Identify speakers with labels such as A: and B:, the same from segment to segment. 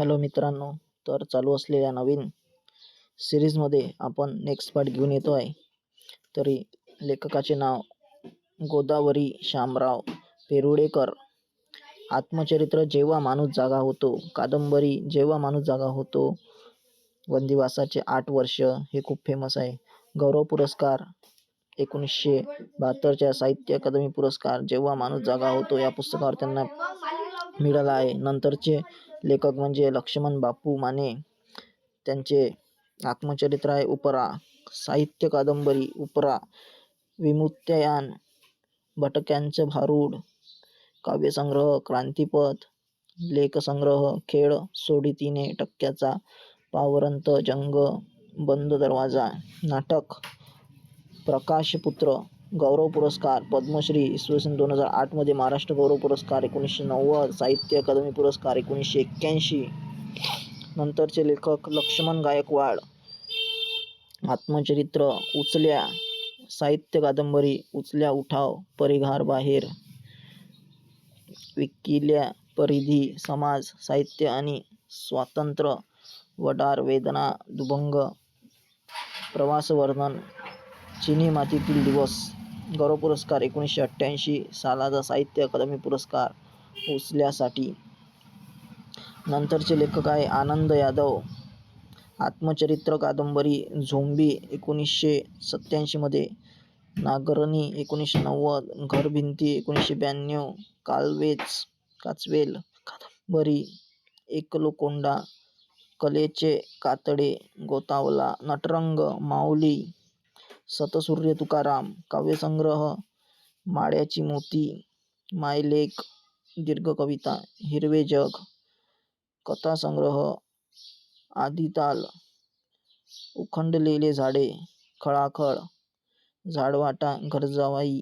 A: Hello मित्रांनो तर चालू असलेल्या नवीन सिरीजमध्ये आपण नेक्स्ट पार्ट घेऊन येतो आहे तरी लेखकाचे नाव गोदावरी शामराव पेरुडेकर. आत्मचरित्र जेव्हा माणूस जागा होतो कादंबरी जेव्हा माणूस जागा होतो वंदिवासाचे आठ वर्ष हे खूप फेमस आहे. गौरव पुरस्कार एकोणीसशे बहात्तरच्या साहित्य अकादमी पुरस्कार जेव्हा माणूस जागा होतो या पुस्तकावर त्यांना मिळाला आहे. नंतरचे लेखक म्हणजे लक्ष्मण बापू माने त्यांचे आत्मचरित्र आहे उपरा साहित्य कादंबरी उपरा विमुक्तयान भटक्यांचं भारूड काव्यसंग्रह क्रांतिपथ लेखसंग्रह खेळ सोडतीने टक्क्याचा पावरंत जंग बंद दरवाजा नाटक प्रकाशपुत्र गौरव पुरस्कार पद्मश्री इसवी सन दोन हजार आठमध्ये महाराष्ट्र गौरव पुरस्कार एकोणीसशे नव्वद साहित्य अकादमी पुरस्कार एकोणीसशे एक्क्याऐंशी. नंतरचे लेखक लक्ष्मण गायकवाड आत्मचरित्र उचल्या साहित्य कादंबरी उचल्या उठाव परिघार बाहेर विकिल्या परिधी समाज साहित्य आणि स्वातंत्र्य वडार वेदना दुभंग प्रवासवर्णन चिनी मातीतील दिवस. गौरव पुरस्कार एकोणीसशे अठ्ठ्याऐंशी सालाचा साहित्य अकादमी पुरस्कार उचल्यासाठी नंतरचे लेखक आहे आनंद यादव. आत्मचरित्र कादंबरी झोंबी एकोणीसशे सत्त्याऐंशीमध्ये नागरणी एकोणीसशे नव्वद. घरभिंती एकोणीसशे ब्याण्णव. कालवेच काचवेल कादंबरी एकलोकोंडा कलेचे कातडे गोतावला नटरंग माऊली सतसूर्य तुकाराम काव्यसंग्रह माळ्याची मोती मायलेक दीर्घकविता हिरवे जग कथासंग्रह आदिताल उखंडलेले झाडे खळाखळ झाडवाटा घरजावाई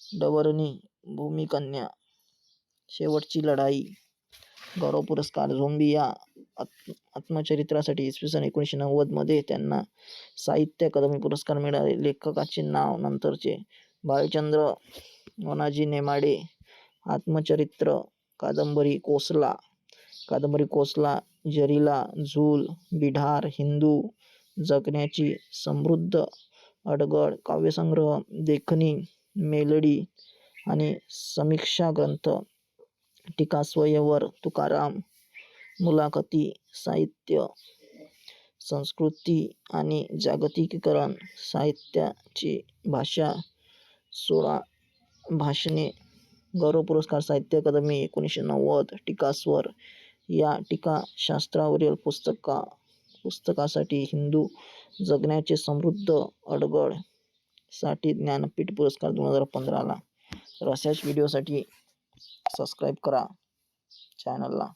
A: डवरणी भूमिकन्या शेवटची लढाई गौरव पुरस्कार झोंबिया आत्म आत्मचरित्रासाठी इसवी सन एकोणीसशे नव्वदमध्ये त्यांना साहित्य अकादमी पुरस्कार मिळाले. लेखकाचे नाव नंतरचे भालचंद्र वनाजी नेमाडे आत्मचरित्र कादंबरी कोसला कादंबरी कोसला जरीला झूल बिढार हिंदू जगण्याची समृद्ध अडगड काव्यसंग्रह देखणी मेलडी आणि समीक्षा ग्रंथ टीका स्वयंवर तुकाराम मुलाखती साहित्य संस्कृती आणि जागतिकीकरण साहित्याची भाषा सोळा भाषणे. गौरव पुरस्कार साहित्य अकादमी एकोणीसशे नव्वद टीकास्वर. या टीकाशास्त्रावरील पुस्तका पुस्तकासाठी हिंदू जगण्याचे समृद्ध अडगळसाठी ज्ञानपीठ पुरस्कार दोन हजार पंधराला. तर अशाच व्हिडिओसाठी सबस्क्राईब करा चॅनलला.